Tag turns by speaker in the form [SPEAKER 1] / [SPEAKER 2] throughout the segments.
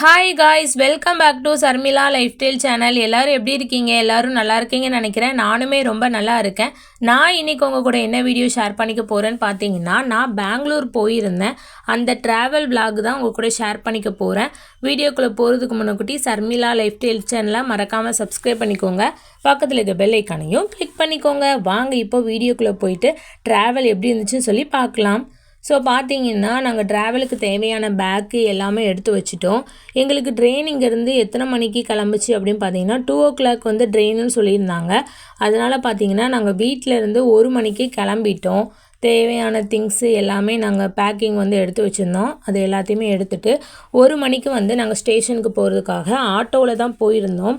[SPEAKER 1] Hi guys welcome back to Sharmila lifestyle channel எல்லோரும் எப்படி இருக்கீங்க? எல்லோரும் நல்லா இருக்கீங்கன்னு நினைக்கிறேன். நானுமே ரொம்ப நல்லா இருக்கேன். நான் இன்றைக்கி உங்கள் கூட என்ன வீடியோ ஷேர் பண்ணிக்க போகிறேன்னு பார்த்தீங்கன்னா நான் பெங்களூர் போயிருந்தேன். அந்த ட்ராவல் vlog தான் உங்கள் கூட ஷேர் பண்ணிக்க போகிறேன் வீடியோக்குள்ளே போகிறதுக்கு முன்னக்கூட்டி சர்மிளா லைஃப் ஸ்டைல் சேனலை மறக்காமல் சப்ஸ்கிரைப் பண்ணிக்கோங்க. பக்கத்தில் இருக்க பெல் ஐக்கானையும் கிளிக் பண்ணிக்கோங்க. வாங்க இப்போ வீடியோக்குள்ளே போயிட்டு ட்ராவல் எப்படி இருந்துச்சுன்னு சொல்லி பார்க்கலாம். ஸோ பார்த்தீங்கன்னா நாங்கள் ட்ராவலுக்கு தேவையான பேக்கு எல்லாமே எடுத்து வச்சுட்டோம். எங்களுக்கு ட்ரெயின் இங்கேருந்து எத்தனை மணிக்கு கிளம்புச்சு அப்படின்னு பார்த்தீங்கன்னா டூ ஓ கிளாக் வந்து ட்ரெயின்னு சொல்லியிருந்தாங்க. அதனால் பார்த்தீங்கன்னா நாங்கள் வீட்டில் இருந்து ஒரு மணிக்கு கிளம்பிட்டோம். தேவையான திங்ஸு எல்லாமே நாங்கள் பேக்கிங் வந்து எடுத்து வச்சுருந்தோம். அது எல்லாத்தையுமே எடுத்துகிட்டு ஒரு மணிக்கு வந்து நாங்கள் ஸ்டேஷனுக்கு போகிறதுக்காக ஆட்டோவில் தான் போயிருந்தோம்.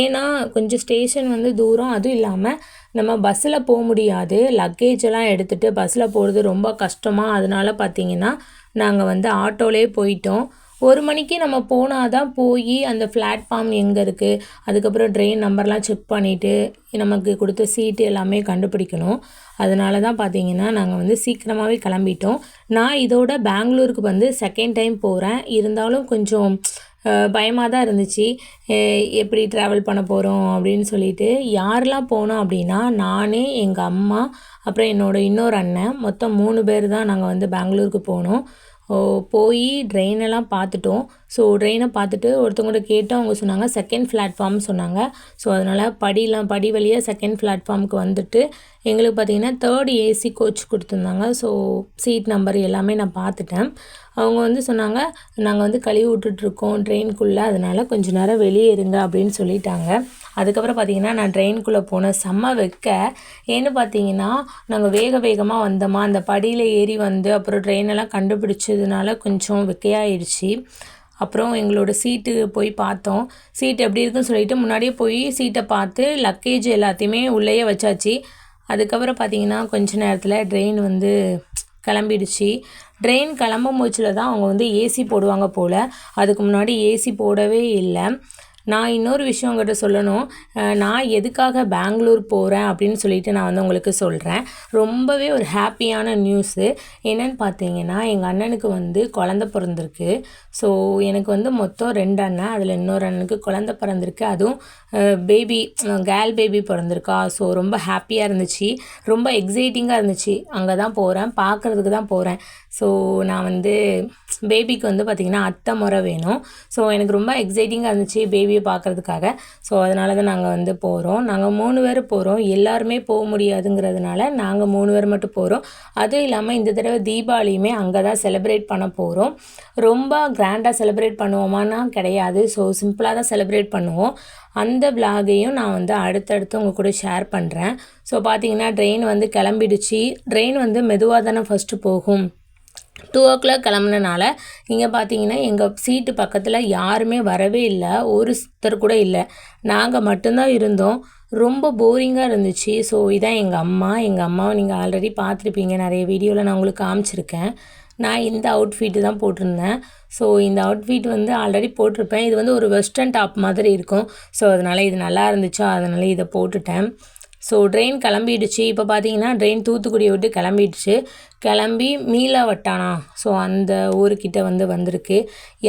[SPEAKER 1] ஏன்னா கொஞ்சம் ஸ்டேஷன் வந்து தூரம் அதுவும் இல்லாமல் நம்ம பஸ்ஸில் போக முடியாது. லக்கேஜ் எல்லாம் எடுத்துகிட்டு பஸ்ஸில் போகிறது ரொம்ப கஷ்டமாக அதனால் பார்த்தீங்கன்னா நாங்கள் வந்து ஆட்டோலே போயிட்டோம். ஒரு மணிக்கு நம்ம போனால் தான் போய் அந்த பிளாட்ஃபார்ம் எங்கே இருக்குது அதுக்கப்புறம் ட்ரெயின் நம்பர்லாம் செக் பண்ணிவிட்டு நமக்கு கொடுத்த சீட்டு எல்லாமே கண்டுபிடிக்கணும். அதனால தான் பார்த்தீங்கன்னா நாங்கள் வந்து சீக்கிரமாகவே கிளம்பிட்டோம். நான் இதோட பெங்களூருக்கு வந்து செகண்ட் டைம் போகிறேன் இருந்தாலும் கொஞ்சம் பயமாக தான் இருந்துச்சு. எப்படி ட்ராவல் பண்ண போகிறோம் அப்படின்னு சொல்லிட்டு யாரெல்லாம் போனோம் அப்படின்னா நானே எங்கள் அம்மா அப்புறம் என்னோட இன்னொரு அண்ணன் மொத்தம் மூணு பேர் தான் நாங்கள் வந்து பெங்களூருக்கு போனோம். ஓ, போய் ட்ரெயினெல்லாம் பார்த்துட்டோம் ஸோ ட்ரெயினை பார்த்துட்டு ஒருத்தவங்கள்ட்ட கேட்டு அவங்க சொன்னாங்க செகண்ட் பிளாட்ஃபார்ம் சொன்னாங்க. ஸோ அதனால் படிலாம் படி வழியாக செகண்ட் பிளாட்ஃபார்முக்கு வந்துட்டு எங்களுக்கு பார்த்தீங்கன்னா தேர்ட் ஏசி கோச் கொடுத்துருந்தாங்க. ஸோ சீட் நம்பர் எல்லாமே நான் பார்த்துட்டேன் அவங்க வந்து சொன்னாங்க நாங்கள் வந்து கழுவி விட்டுட்ருக்கோம் ட்ரெயின்குள்ளே அதனால் கொஞ்ச நேரம் வெளியே இருங்க அப்படின்னு சொல்லிட்டாங்க. அதுக்கப்புறம் பார்த்தீங்கன்னா நான் ட்ரெயின்குள்ளே போனேன் செம்ம வைக்க. ஏன்னு பார்த்தீங்கன்னா நாங்கள் வேக வேகமாக வந்தோமா அந்த படியில் ஏறி வந்து அப்புறம் ட்ரெயினெல்லாம் கண்டுபிடிச்சதுனால கொஞ்சம் வெக்கையாயிடுச்சு. அப்புறம் எங்களோட சீட்டு போய் பார்த்தோம். சீட் எப்படி இருக்குன்னு சொல்லிட்டு முன்னாடியே போய் சீட்டை பார்த்து லக்கேஜ் எல்லாத்தையுமே உள்ளேயே வச்சாச்சு. அதுக்கப்புறம் பார்த்தீங்கன்னா கொஞ்ச நேரத்தில் ட்ரெயின் வந்து கிளம்பிடுச்சு. ட்ரெயின் கிளம்பும் போச்சில் தான் அவங்க வந்து ஏசி போடுவாங்க போல். அதுக்கு முன்னாடி ஏசி போடவே இல்லை. நான் இன்னொரு விஷயம் உங்கள்கிட்ட சொல்லணும். நான் எதுக்காக பெங்களூர் போகிறேன் அப்படின்னு சொல்லிட்டு நான் வந்து உங்களுக்கு சொல்கிறேன் ரொம்பவே ஒரு ஹாப்பியான நியூஸு. என்னென்னு பார்த்தீங்கன்னா எங்கள் அண்ணனுக்கு வந்து குழந்த பிறந்திருக்கு. ஸோ எனக்கு வந்து மொத்தம் ரெண்டு அண்ணன் அதில் இன்னொரு அண்ணனுக்கு குழந்த பிறந்திருக்கு. அதுவும் பேபி கேர்ள் பேபி பிறந்திருக்கா. ஸோ ரொம்ப ஹாப்பியாக இருந்துச்சு. ரொம்ப எக்ஸைட்டிங்காக இருந்துச்சு. அங்கே தான் போகிறேன் பார்க்குறதுக்கு தான் போகிறேன் ஸோ நான் வந்து பேபிக்கு வந்து பார்த்திங்கன்னா அத்தை முறை வேணும். ஸோ எனக்கு ரொம்ப எக்ஸைட்டிங்காக இருந்துச்சு பேபியை பார்க்குறதுக்காக ஸோ அதனால தான் நாங்கள் வந்து போகிறோம் நாங்கள் மூணு பேர் போகிறோம் எல்லாருமே போக முடியாதுங்கிறதுனால நாங்கள் மூணு பேர் மட்டும் போகிறோம் அதுவும் இல்லாமல் இந்த தடவை தீபாவளியுமே அங்கே தான் செலிப்ரேட் பண்ண போகிறோம் ரொம்ப கிராண்டாக செலிப்ரேட் பண்ணுவோமானா கிடையாது. ஸோ சிம்பிளாக தான் செலிப்ரேட் பண்ணுவோம். அந்த விலாகையும் நான் வந்து அடுத்தடுத்து உங்கள் கூட ஷேர் பண்ணுறேன் ஸோ பார்த்தீங்கன்னா ட்ரெயின் வந்து கிளம்பிடுச்சு. ட்ரெயின் வந்து மெதுவாக தானே ஃபஸ்ட்டு போகும். டூ ஓ கிளாக் கிளம்புனனால இங்கே பார்த்தீங்கன்னா எங்கள் சீட்டு பக்கத்தில் யாருமே வரவே இல்லை. ஒரு சித்தர் கூட இல்லை. நாங்கள் மட்டும்தான் இருந்தோம். ரொம்ப போரிங்காக இருந்துச்சு. ஸோ இதான் எங்கள் அம்மா. எங்கள் அம்மாவை நீங்கள் ஆல்ரெடி பார்த்துருப்பீங்க நிறைய வீடியோவில் நான் உங்களுக்கு காமிச்சிருக்கேன். நான் இந்த அவுட்ஃபிட்டு தான் போட்டிருந்தேன். ஸோ இந்த அவுட்ஃபிட் வந்து ஆல்ரெடி போட்டிருப்பேன். இது வந்து ஒரு வெஸ்டர்ன் டாப் மாதிரி இருக்கும். ஸோ அதனால் இது நல்லா இருந்துச்சோ? அதனால் இதை போட்டுட்டேன். ஸோ ட்ரெயின் கிளம்பிடுச்சு. இப்போ பார்த்தீங்கன்னா ட்ரெயின் தூத்துக்குடியை விட்டு கிளம்பிடுச்சு. கிளம்பி மீளவட்டானா ஸோ அந்த ஊருக்கிட்ட வந்து வந்திருக்கு.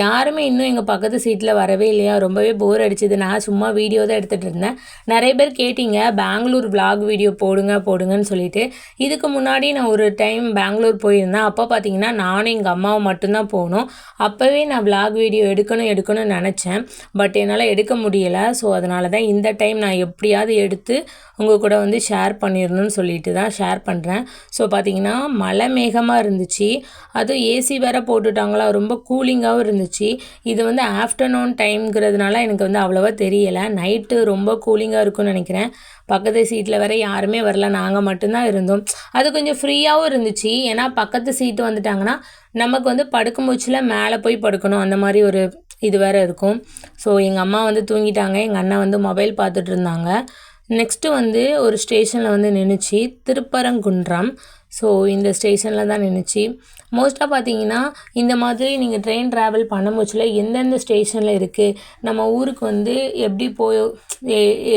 [SPEAKER 1] யாருமே இன்னும் எங்கள் பக்கத்து சீட்டில் வரவே இல்லையா? ரொம்பவே போர் அடிச்சது. நான் சும்மா வீடியோ தான் எடுத்துகிட்டு இருந்தேன். நிறைய பேர் கேட்டிங்க பெங்களூர் விளாக் வீடியோ போடுங்க போடுங்கன்னு சொல்லிட்டு. இதுக்கு முன்னாடி நான் ஒரு டைம் பெங்களூர் போயிருந்தேன். அப்போ பார்த்தீங்கன்னா நானும் எங்கள் அம்மாவும் மட்டும்தான் போனோம். அப்போவே நான் விளாக் வீடியோ எடுக்கணும் எடுக்கணும்னு நினச்சேன். பட் என்னால் எடுக்க முடியலை. ஸோ அதனால தான் இந்த டைம் நான் எப்படியாவது எடுத்து உங்கள் கூட வந்து ஷேர் பண்ணிடணும்னு சொல்லிட்டு தான் ஷேர் பண்ணுறேன் ஸோ பார்த்தீங்கன்னா மழை மேகமாக இருந்துச்சு. அதுவும் ஏசி வேற போட்டுட்டாங்களா ரொம்ப கூலிங்காகவும் இருந்துச்சு. இது வந்து ஆஃப்டர்நூன் டைம்ங்கிறதுனால எனக்கு வந்து அவ்வளோவா தெரியலை. நைட்டு ரொம்ப கூலிங்காக இருக்கும்னு நினைக்கிறேன். பக்கத்து சீட்டில் வேற யாருமே வரல. நாங்கள் மட்டும்தான் இருந்தோம். அது கொஞ்சம் ஃப்ரீயாகவும் இருந்துச்சு. ஏன்னா பக்கத்து சீட்டு வந்துட்டாங்கன்னா நமக்கு வந்து படுக்கும்பூச்சில் மேலே போய் படுக்கணும். அந்த மாதிரி ஒரு இது வேற இருக்கும். ஸோ எங்கள் அம்மா வந்து தூங்கிட்டாங்க. எங்கள் அண்ணன் வந்து மொபைல் பார்த்துட்டு இருந்தாங்க. நெக்ஸ்ட்டு வந்து ஒரு ஸ்டேஷனில் வந்து நின்றுச்சு திருப்பரங்குன்றம். ஸோ இந்த ஸ்டேஷனில் தான் நின்றுச்சு மோஸ்ட்டாக பார்த்தீங்கன்னா இந்த மாதிரி நீங்கள் ட்ரெயின் ட்ராவல் பண்ணும்போச்சுல எந்தெந்த ஸ்டேஷனில் இருக்குது நம்ம ஊருக்கு வந்து எப்படி போய்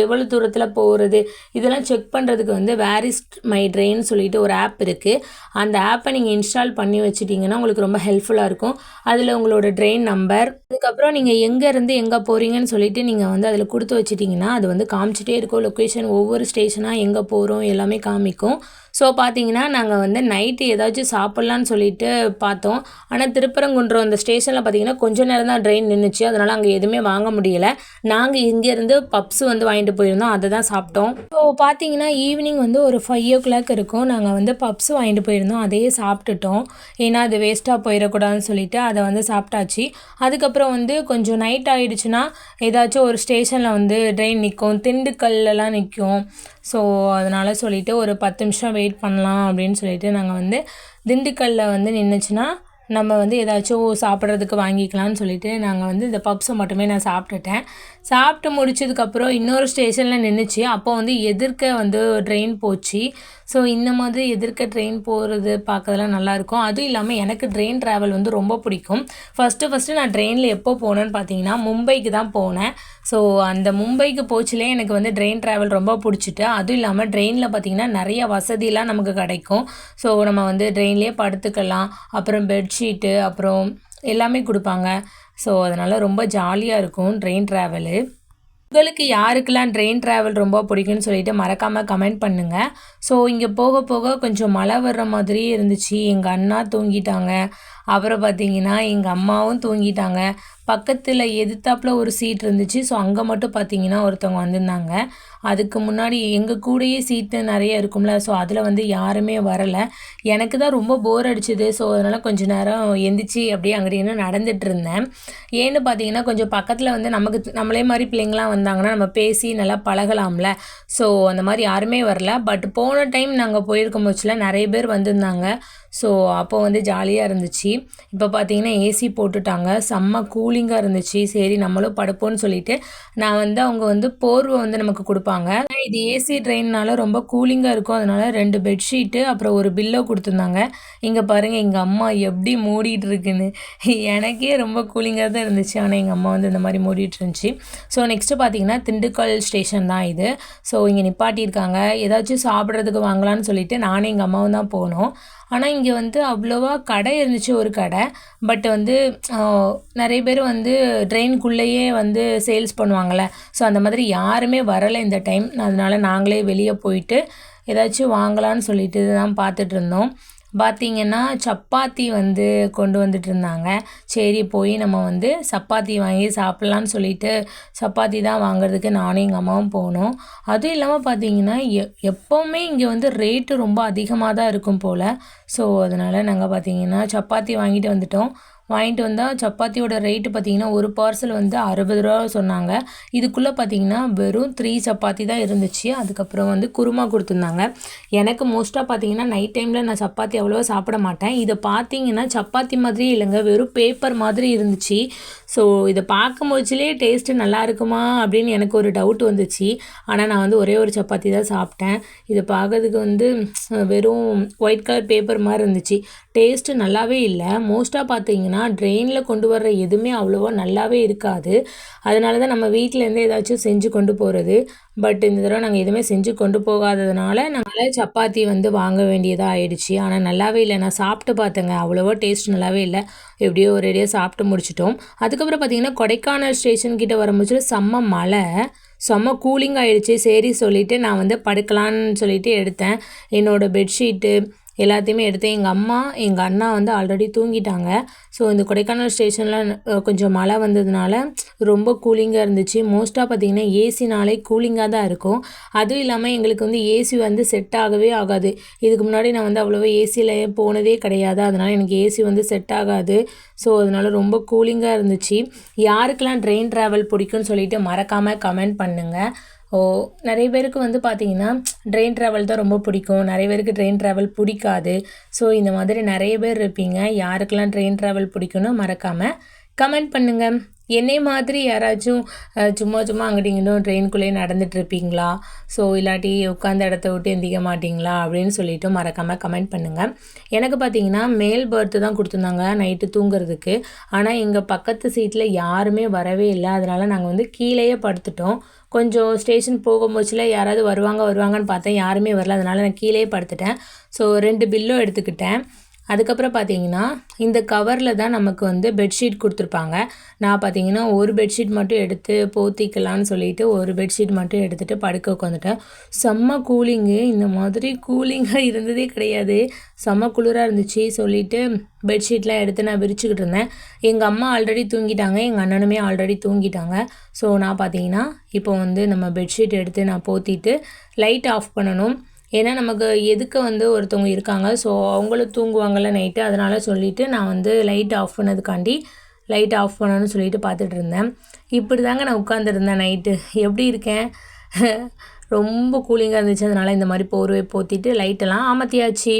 [SPEAKER 1] எவ்வளோ தூரத்தில் போகிறது இதெல்லாம் செக் பண்ணுறதுக்கு வந்து வேர் இஸ் மை ட்ரெயின் சொல்லிட்டு ஒரு ஆப் இருக்குது அந்த ஆப்பை நீங்கள் இன்ஸ்டால் பண்ணி வச்சுட்டிங்கன்னா உங்களுக்கு ரொம்ப ஹெல்ப்ஃபுல்லாக இருக்கும். அதில் உங்களோட ட்ரெயின் நம்பர் அதுக்கப்புறம் நீங்கள் எங்கேருந்து எங்கே போகிறீங்கன்னு சொல்லிட்டு நீங்கள் வந்து அதில் கொடுத்து வச்சிட்டிங்கன்னா அது வந்து காமிச்சிட்டே இருக்கும். லொக்கேஷன் ஒவ்வொரு ஸ்டேஷனாக எங்கே போகிறோம் எல்லாமே காமிக்கும். ஸோ பார்த்தீங்கன்னா நாங்கள் வந்து நைட்டு ஏதாச்சும் சாப்பிட்லான்னு சொல்லிட்டு பார்த்தோம். ஆனால் திருப்பரங்குன்றம் அந்த ஸ்டேஷனில் பார்த்தீங்கன்னா கொஞ்ச நேரம் தான் ட்ரெயின் நின்றுச்சு அதனால் அங்கே எதுவுமே வாங்க முடியலை. நாங்கள் இங்கேருந்து பப்ஸ் வந்து வாங்கிட்டு போயிருந்தோம். அதை தான் சாப்பிட்டோம். ஸோ பார்த்தீங்கன்னா ஈவினிங் வந்து ஒரு ஃபைவ் ஓ கிளாக் இருக்கும். நாங்கள் வந்து பப்ஸ் வாங்கிட்டு போயிருந்தோம். அதையே சாப்பிட்டுட்டோம். ஏன்னா அது வேஸ்ட்டாக போயிடக்கூடாதுன்னு சொல்லிட்டு அதை வந்து சாப்பிட்டாச்சு. அதுக்கப்புறம் வந்து கொஞ்சம் நைட் ஆகிடுச்சுன்னா ஏதாச்சும் ஒரு ஸ்டேஷனில் வந்து ட்ரெயின் நிற்கும் திண்டுக்கல்லாம் நிற்கும் ஸோ அதனால் சொல்லிட்டு ஒரு பத்து நிமிஷம் வெயிட் பண்ணலாம் அப்படின்னு சொல்லிட்டு நாங்கள் வந்து திண்டுக்கல்லில் வந்து நின்றுச்சுன்னா நம்ம வந்து ஏதாச்சும் சாப்பிட்றதுக்கு வாங்கிக்கலாம்னு சொல்லிவிட்டு நாங்கள் வந்து இந்த பப்ஸை மட்டுமே நான் சாப்பிட்டுட்டேன். சாப்பிட்டு முடிச்சதுக்கப்புறம் இன்னொரு ஸ்டேஷனில் நின்றுச்சு அப்போ வந்து எதிர்க்க வந்து ட்ரெயின் போச்சு. ஸோ இந்த மாதிரி எதிர்க்க ட்ரெயின் போகிறது பார்க்கறதுலாம் நல்லாயிருக்கும். அதுவும் இல்லாமல் எனக்கு ட்ரெயின் ட்ராவல் வந்து ரொம்ப பிடிக்கும். ஃபஸ்ட்டு ஃபஸ்ட்டு நான் ட்ரெயினில் எப்போ போனேன்னு பார்த்தீங்கன்னா மும்பைக்கு தான் போனேன். ஸோ அந்த மும்பைக்கு போச்சுலே எனக்கு வந்து ட்ரெயின் ட்ராவல் ரொம்ப பிடிச்சிட்டு அதுவும் இல்லாமல் ட்ரெயினில் பார்த்தீங்கன்னா நிறைய வசதிலாம் நமக்கு கிடைக்கும். ஸோ நம்ம வந்து ட்ரெயின்லேயே படுத்துக்கலாம் அப்புறம் பெட்ஷீட்டு அப்புறம் எல்லாமே கொடுப்பாங்க. ஸோ அதனால் ரொம்ப ஜாலியாக இருக்கும் ட்ரெயின் ட்ராவலு உங்களுக்கு யாருக்கெல்லாம் ட்ரெயின் ட்ராவல் ரொம்ப பிடிக்கும்னு சொல்லிட்டு மறக்காமல் கமெண்ட் பண்ணுங்கள் ஸோ இங்கே போக போக கொஞ்சம் மழை வர்ற மாதிரியே இருந்துச்சு. எங்கள் அண்ணா தூங்கிட்டாங்க. அப்புறம் பார்த்தீங்கன்னா எங்கள் அம்மாவும் தூங்கிட்டாங்க. பக்கத்தில் எதிர்த்தாப்புல ஒரு சீட் இருந்துச்சு. ஸோ அங்கே மட்டும் பார்த்தீங்கன்னா ஒருத்தவங்க வந்திருந்தாங்க. அதுக்கு முன்னாடி எங்கள் கூடயே சீட்டு நிறைய இருக்கும்ல. ஸோ அதில் வந்து யாருமே வரலை. எனக்கு தான் ரொம்ப போர் அடிச்சுது. ஸோ அதனால் கொஞ்ச நேரம் எந்திரிச்சு அப்படியே அங்கடின்னு நடந்துட்டு இருந்தேன். ஏன்னு பார்த்தீங்கன்னா கொஞ்சம் பக்கத்தில் வந்து நமக்கு நம்மளே மாதிரி பிள்ளைங்களாம் வந்தாங்கன்னா நம்ம பேசி நல்லா பழகலாம்ல. ஸோ அந்த மாதிரி யாருமே வரல. பட் போன டைம் நாங்கள் போயிருக்கும் போச்சுல நிறைய பேர் வந்திருந்தாங்க. ஸோ அப்போ வந்து ஜாலியாக இருந்துச்சு. இப்போ பார்த்தீங்கன்னா ஏசி போட்டுட்டாங்க. செம்ம கூலிங்காக இருந்துச்சு. சரி நம்மளும் படுப்போம்னு சொல்லிட்டு நான் வந்து அவங்க வந்து போர்வை வந்து நமக்கு கொடுப்பாங்க. இது ஏசி ட்ரெயின்னால ரொம்ப கூலிங்காக இருக்கும். அதனால ரெண்டு பெட்ஷீட்டு அப்புறம் ஒரு பில்லோ கொடுத்துருந்தாங்க. இங்கே பாருங்கள் எங்கள் அம்மா எப்படி மூடிட்டு இருக்குன்னு. எனக்கே ரொம்ப கூலிங்காக தான் இருந்துச்சு. ஆனால் எங்கள் அம்மா வந்து இந்த மாதிரி மூடிட்டு இருந்துச்சு. ஸோ நெக்ஸ்ட்டு பார்த்தீங்கன்னா திண்டுக்கல் ஸ்டேஷன் தான் இது. ஸோ இங்கே நிப்பாட்டியிருக்காங்க. ஏதாச்சும் சாப்பிட்றதுக்கு வாங்கலாம்னு சொல்லிட்டு நானும் எங்கள் அம்மாவும் தான் போனோம். ஆனால் இங்கே வந்து அவ்வளோவா கடை இருந்துச்சு ஒரு கடை. பட் வந்து நிறைய பேர் வந்து ட்ரெயின்குள்ளேயே வந்து சேல்ஸ் பண்ணுவாங்கள்ல ஸோ அந்த மாதிரி யாருமே வரலை இந்த டைம் அதனால நாங்களே வெளியே போயிட்டு ஏதாச்சும் வாங்கலான்னு சொல்லிட்டு தான் பார்த்துட்டு இருந்தோம். பார்த்தீங்கன்னா சப்பாத்தி வந்து கொண்டு வந்துட்டு இருந்தாங்க சரி போய் நம்ம வந்து சப்பாத்தி வாங்கி சாப்பிட்லான்னு சொல்லிட்டு சப்பாத்தி தான் வாங்குறதுக்கு நானும் எங்கள் அம்மாவும் போனோம். அதுவும் இல்லாமல் பார்த்தீங்கன்னா எ எப்போவுமே இங்கே வந்து ரேட்டு ரொம்ப அதிகமாக தான் இருக்கும் போல். ஸோ அதனால் நாங்கள் பார்த்தீங்கன்னா சப்பாத்தி வாங்கிட்டு வந்துட்டோம். வாங்கிட்டு வந்தால் சப்பாத்தியோட ரேட்டு பார்த்தீங்கன்னா ஒரு பார்சல் வந்து அறுபது ரூபா சொன்னாங்க. இதுக்குள்ளே பார்த்தீங்கன்னா வெறும் த்ரீ சப்பாத்தி தான் இருந்துச்சு. அதுக்கப்புறம் வந்து குருமா கொடுத்துருந்தாங்க. எனக்கு மோஸ்ட்டாக பார்த்திங்கன்னா நைட் டைமில் நான் சப்பாத்தி அவ்வளோவா சாப்பிட மாட்டேன். இதை பார்த்தீங்கன்னா சப்பாத்தி மாதிரி இல்லைங்க. வெறும் பேப்பர் மாதிரி இருந்துச்சு. ஸோ இதை பார்க்கும்போதுலே டேஸ்ட்டு நல்லா இருக்குமா அப்படின்னு எனக்கு ஒரு டவுட் வந்துச்சு. ஆனால் நான் வந்து ஒரே ஒரு சப்பாத்தி தான் சாப்பிட்டேன். இதை பார்க்கறதுக்கு வந்து வெறும் ஒயிட் கலர் பேப்பர் மாதிரி இருந்துச்சு. டேஸ்ட்டு நல்லாவே இல்லை. மோஸ்ட்டாக பார்த்தீங்கன்னா ட்ரெயினில் கொண்டு வர்ற எதுவுமே அவ்வளோவா நல்லாவே இருக்காது. அதனால தான் நம்ம வீட்டிலேருந்து ஏதாச்சும் செஞ்சு கொண்டு போகிறது பட் இந்த தடவை நாங்கள் எதுவுமே செஞ்சு கொண்டு போகாததுனால நாங்கள் சப்பாத்தி வந்து வாங்க வேண்டியதாக ஆயிடுச்சு. ஆனால் நல்லாவே இல்லை. நான் சாப்பிட்டு பார்த்தேங்க. அவ்வளோவா டேஸ்ட் நல்லாவே இல்லை. எப்படியோ ஒரேடியாக சாப்பிட்டு முடிச்சிட்டோம். அதுக்கப்புறம் பார்த்தீங்கன்னா கொடைக்கானல் ஸ்டேஷன் கிட்ட வரும்போது செம்ம மழை. செம்ம கூலிங் ஆகிடுச்சு சரி சொல்லிட்டு நான் வந்து படுக்கலான்னு சொல்லிவிட்டு எடுத்தேன். என்னோட பெட்ஷீட்டு எல்லாத்தையுமே எடுத்து எங்கள் அம்மா எங்கள் அண்ணா வந்து ஆல்ரெடி தூங்கிட்டாங்க. ஸோ இந்த கொடைக்கானல் ஸ்டேஷனில் கொஞ்சம் மழை வந்ததுனால ரொம்ப கூலிங்காக இருந்துச்சு. மோஸ்ட்டாக பார்த்தீங்கன்னா ஏசினாலே கூலிங்காக தான் இருக்கும். அதுவும் இல்லாமல் எங்களுக்கு வந்து ஏசி வந்து செட் ஆகவே ஆகாது. இதுக்கு முன்னாடி நான் வந்து அவ்வளோவா ஏசியில் போனதே கிடையாது. அதனால் எனக்கு ஏசி வந்து செட் ஆகாது. ஸோ அதனால ரொம்ப கூலிங்காக இருந்துச்சு. யாருக்கெல்லாம் ட்ரெயின் ட்ராவல் பிடிக்கும்னு சொல்லிட்டு மறக்காமல் கமெண்ட் பண்ணுங்கள் ஓ நிறைய பேருக்கு வந்து பார்த்தீங்கன்னா ட்ரெயின் ட்ராவல் தான் ரொம்ப பிடிக்கும். நிறைய பேருக்கு ட்ரெயின் ட்ராவல் பிடிக்காது. ஸோ இந்த மாதிரி நிறைய பேர் இருப்பீங்க. யாருக்கெல்லாம் ட்ரெயின் ட்ராவல் பிடிக்கும்னு மறக்காமல் கமெண்ட் பண்ணுங்கள் என்னை மாதிரி யாராச்சும் சும்மா சும்மா அங்கிட்டும் இங்கிட்டும் ட்ரெயின்குள்ளேயே நடந்துட்டு இருப்பீங்களா? ஸோ இல்லாட்டி உட்காந்த இடத்த விட்டு எந்திக்க மாட்டீங்களா? அப்படின்னு சொல்லிட்டு மறக்காமல் கமெண்ட் பண்ணுங்கள் எனக்கு பார்த்தீங்கன்னா மேல் பர்த்து தான் கொடுத்துருந்தாங்க நைட்டு தூங்குறதுக்கு. ஆனால் எங்கள் பக்கத்து சீட்டில் யாருமே வரவே இல்லை. அதனால் நாங்கள் வந்து கீழேயே படுத்துட்டோம். கொஞ்சம் ஸ்டேஷன் போகும்போதுல யாராவது வருவாங்க வருவாங்கன்னு பார்த்தேன். யாருமே வரல. அதனால் நான் கீழே படுத்துட்டேன். ஸோ ரெண்டு பில்லும் எடுத்துக்கிட்டேன். அதுக்கப்புறம் பார்த்தீங்கன்னா இந்த கவரில் தான் நமக்கு வந்து பெட்ஷீட் கொடுத்துருப்பாங்க. நான் பார்த்தீங்கன்னா ஒரு பெட்ஷீட் மட்டும் எடுத்து போத்திக்கலான்னு சொல்லிட்டு ஒரு பெட்ஷீட் மட்டும் எடுத்துகிட்டு படுக்க உட்காந்துட்டேன். செம்ம கூலிங்கு இந்த மாதிரி கூலிங்காக இருந்ததே கிடையாது. செம்ம குளிராக இருந்துச்சு சொல்லிவிட்டு பெட்ஷீட்லாம் எடுத்து நான் விரிச்சுக்கிட்டு இருந்தேன். எங்கள் அம்மா ஆல்ரெடி தூங்கிட்டாங்க எங்கள் அண்ணனுமே ஆல்ரெடி தூங்கிட்டாங்க. ஸோ நான் பார்த்தீங்கன்னா இப்போ வந்து நம்ம பெட்ஷீட் எடுத்து நான் போத்திட்டு லைட் ஆஃப் பண்ணணும். ஏன்னா நமக்கு எதுக்கு வந்து ஒருத்தவங்க இருக்காங்க? ஸோ அவங்களும் தூங்குவாங்கள்ல நைட்டு. அதனால் சொல்லிவிட்டு நான் வந்து லைட் ஆஃப் பண்ணதுக்காண்டி லைட் ஆஃப் பண்ணணும்னு சொல்லிட்டு பார்த்துட்டு இருந்தேன் இப்படி தாங்க நான் உட்காந்துருந்தேன் நைட்டு. எப்படி இருக்கேன்? ரொம்ப கூலிங்காக இருந்துச்சு. அதனால் இந்த மாதிரி போர்வை போத்திட்டு லைட்டெல்லாம் அமர்த்தியாச்சு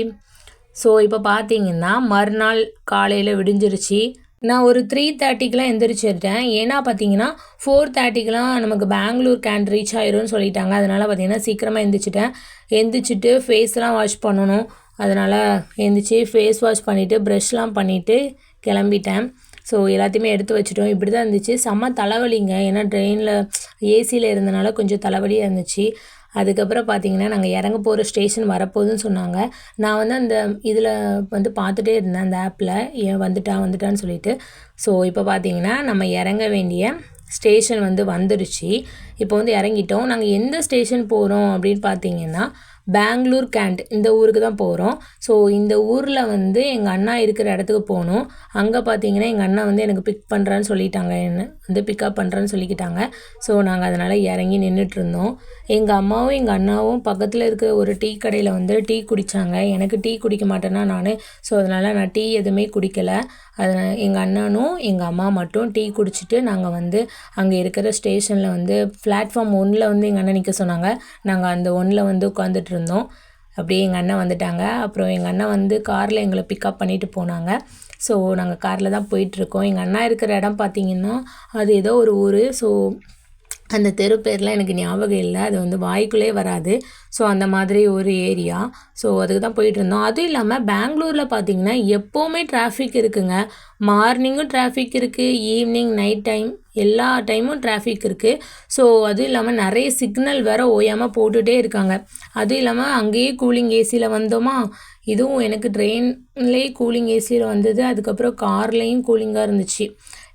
[SPEAKER 1] ஸோ இப்போ பார்த்தீங்கன்னா மறுநாள் காலையில் விடிஞ்சிருச்சு. நான் ஒரு த்ரீ தேர்ட்டிக்கெலாம் எந்திரிச்சிருட்டேன் ஏன்னா பார்த்தீங்கன்னா ஃபோர் தேர்ட்டிக்கெலாம் நமக்கு பெங்களூர் கேன் ரீச் ஆயிரும்னு சொல்லிட்டாங்க. அதனால் பார்த்தீங்கன்னா சீக்கிரமாக எந்திரிச்சிட்டேன். எந்திரிச்சிட்டு ஃபேஸ்லாம் வாஷ் பண்ணணும். அதனால் எந்திரிச்சு ஃபேஸ் வாஷ் பண்ணிவிட்டு ப்ரெஷ்லாம் பண்ணிவிட்டு கிளம்பிட்டேன். ஸோ எல்லாத்தையுமே எடுத்து வச்சுட்டோம். இப்படி தான் இருந்துச்சு. செம்ம தலைவலிங்க. ஏன்னா ட்ரெயினில் ஏசியில் இருந்தனால கொஞ்சம் தலைவலியாக இருந்துச்சு. அதுக்கப்புறம் பார்த்தீங்கன்னா நாங்கள் இறங்க போகிற ஸ்டேஷன் வரப்போகுதுன்னு சொன்னாங்க. நான் வந்து அந்த இதில் வந்து பார்த்துட்டே இருந்தேன் அந்த ஆப்பில் ஏன் வந்துட்டா வந்துட்டான்னு சொல்லிட்டு. ஸோ இப்போ பார்த்தீங்கன்னா நம்ம இறங்க வேண்டிய ஸ்டேஷன் வந்து வந்துடுச்சு. இப்போ வந்து இறங்கிட்டோம். நாங்கள் எந்த ஸ்டேஷன் போகிறோம் அப்படின்னு பார்த்தீங்கன்னா பெங்களூர் கேண்ட் இந்த ஊருக்கு தான் போகிறோம் ஸோ இந்த ஊரில் வந்து எங்கள் அண்ணா இருக்கிற இடத்துக்கு போகணும். அங்கே பார்த்தீங்கன்னா எங்கள் அண்ணா வந்து எனக்கு பிக் பண்ணுறான்னு சொல்லிட்டாங்க. என்ன வந்து பிக்கப் பண்ணுறேன்னு சொல்லிக்கிட்டாங்க. ஸோ நாங்கள் அதனால் இறங்கி நின்றுட்டு இருந்தோம். எங்கள் அம்மாவும் எங்கள் அண்ணாவும் பக்கத்தில் இருக்கிற ஒரு டீ கடையில் வந்து டீ குடித்தாங்க எனக்கு டீ குடிக்க மாட்டேன்னா நான். ஸோ அதனால் நான் டீ எதுவுமே குடிக்கலை. அதனால் எங்கள் அண்ணனும் எங்கள் அம்மா மட்டும் டீ குடிச்சிட்டு நாங்கள் வந்து அங்கே இருக்கிற ஸ்டேஷனில் வந்து பிளாட்ஃபார்ம் ஒன்றில் வந்து எங்கள் அண்ணன் நிற்க சொன்னாங்க. நாங்கள் அந்த ஒன்றில் வந்து உட்காந்துட்டு இருந்தோம். அப்படியே எங்கள் அண்ணன் வந்துட்டாங்க. அப்புறம் எங்கள் அண்ணன் வந்து காரில் எங்களை பிக்கப் பண்ணிட்டு போனாங்க. ஸோ நாங்கள் காரில் தான் போயிட்டுருக்கோம் எங்கள் அண்ணா இருக்கிற இடம் பார்த்தீங்கன்னா அது ஏதோ ஒரு ஊர். ஸோ அந்த தெரு பேர்லாம் எனக்கு ஞாபகம் இல்லை. அது வந்து வாய்க்குள்ளே வராது. ஸோ அந்த மாதிரி ஒரு ஏரியா ஸோ அதுக்கு தான் போயிட்டுருந்தோம் அதுவும் இல்லாமல் பெங்களூரில் பார்த்தீங்கன்னா எப்போவுமே டிராஃபிக் இருக்குங்க. மார்னிங்கும் டிராஃபிக் இருக்குது ஈவினிங் நைட் டைம் எல்லா டைமும் டிராஃபிக் இருக்குது ஸோ அதுவும் இல்லாமல் நிறைய சிக்னல் வேற ஓயாமல் போட்டுகிட்டே இருக்காங்க. அதுவும் இல்லாமல் அங்கேயே கூலிங் ஏசியில் வந்தோமா? இதுவும் எனக்கு ட்ரெயின்லேயே கூலிங் ஏசியில் வந்தது. அதுக்கப்புறம் கார்லேயும் கூலிங்காக இருந்துச்சு.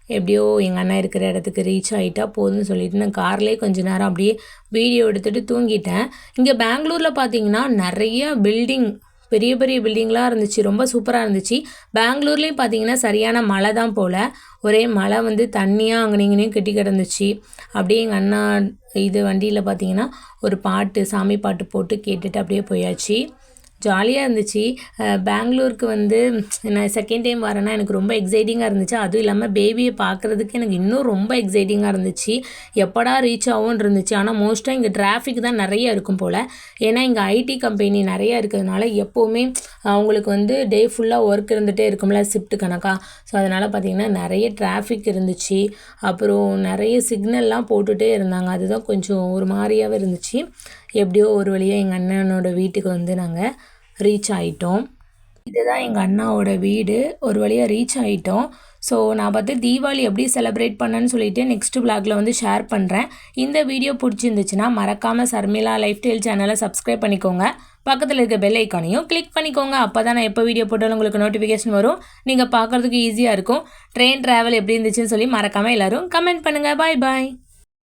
[SPEAKER 1] எப்படியோ எங்கள் அண்ணா இருக்கிற இடத்துக்கு ரீச் ஆகிட்டா போதும்னு சொல்லிட்டு நான் கார்லேயே கொஞ்ச நேரம் அப்படியே வீடியோ எடுத்துகிட்டு தூங்கிட்டேன். இங்கே பெங்களூரில் பார்த்தீங்கன்னா நிறைய பில்டிங் பெரிய பெரிய பில்டிங்லாம் இருந்துச்சு. ரொம்ப சூப்பராக இருந்துச்சு. பெங்களூர்லேயும் பார்த்தீங்கன்னா சரியான மழை தான் போல். ஒரே மழை வந்து தண்ணியாக அங்கே இங்கேயும் கெட்டி கிடந்துச்சு. அப்படியே எங்கள் அண்ணா இது வண்டியில் பார்த்தீங்கன்னா ஒரு பாட்டு சாமி பாட்டு போட்டு கேட்டுட்டு அப்படியே போயாச்சு. ஜாலியாக இருந்துச்சு. பெங்களூருக்கு வந்து நான் செகண்ட் டைம் வரேன்னா எனக்கு ரொம்ப எக்ஸைட்டிங்காக இருந்துச்சு. அதுவும் இல்லாமல் பேபியை பார்க்குறதுக்கு எனக்கு இன்னும் ரொம்ப எக்ஸைட்டிங்காக இருந்துச்சு. எப்படா ரீச் ஆகும்னு இருந்துச்சு. ஆனால் மோஸ்ட்டாக இங்கே டிராஃபிக் தான் நிறைய இருக்கும் போல். ஏன்னா இங்கே ஐடி கம்பெனி நிறையா இருக்கிறதுனால எப்போவுமே அவங்களுக்கு வந்து டே ஃபுல்லாக ஒர்க் இருந்துகிட்டே இருக்கும்ல ஷிஃப்ட் கணக்காக ஸோ அதனால் பார்த்திங்கன்னா நிறைய டிராஃபிக் இருந்துச்சு. அப்புறம் நிறைய சிக்னல்லாம் போட்டுகிட்டே இருந்தாங்க. அதுதான் கொஞ்சம் ஒரு மாதிரியாகவே இருந்துச்சு. எப்படியோ ஒரு வழியாக எங்கள் அண்ணனோட வீட்டுக்கு வந்து நாங்கள் ரீச் ஆகிட்டோம் இதுதான் எங்கள் அண்ணாவோட வீடு. ஒரு வழியாக ரீச் ஆகிட்டோம் ஸோ நான் பார்த்து தீபாவளி எப்படி செலிப்ரேட் பண்ணேன்னு சொல்லிட்டு நெக்ஸ்ட் பிளாக்ல வந்து ஷேர் பண்ணுறேன் இந்த வீடியோ பிடிச்சிருந்துச்சுன்னா மறக்காமல் சர்மிளா லைஃப் ஸ்டைல் சேனலை சப்ஸ்கிரைப் பண்ணிக்கோங்க. பக்கத்தில் இருக்க பெல் ஐக்கானையும் கிளிக் பண்ணிக்கோங்க. அப்போ தான் நான் எப்போ வீடியோ போட்டாலும் உங்களுக்கு நோட்டிஃபிகேஷன் வரும். நீங்கள் பார்க்குறதுக்கு ஈஸியாக இருக்கும். ட்ரெயின் ட்ராவல் எப்படி இருந்துச்சுன்னு சொல்லி மறக்காமல் எல்லோரும் கமெண்ட் பண்ணுங்கள் பாய் பாய்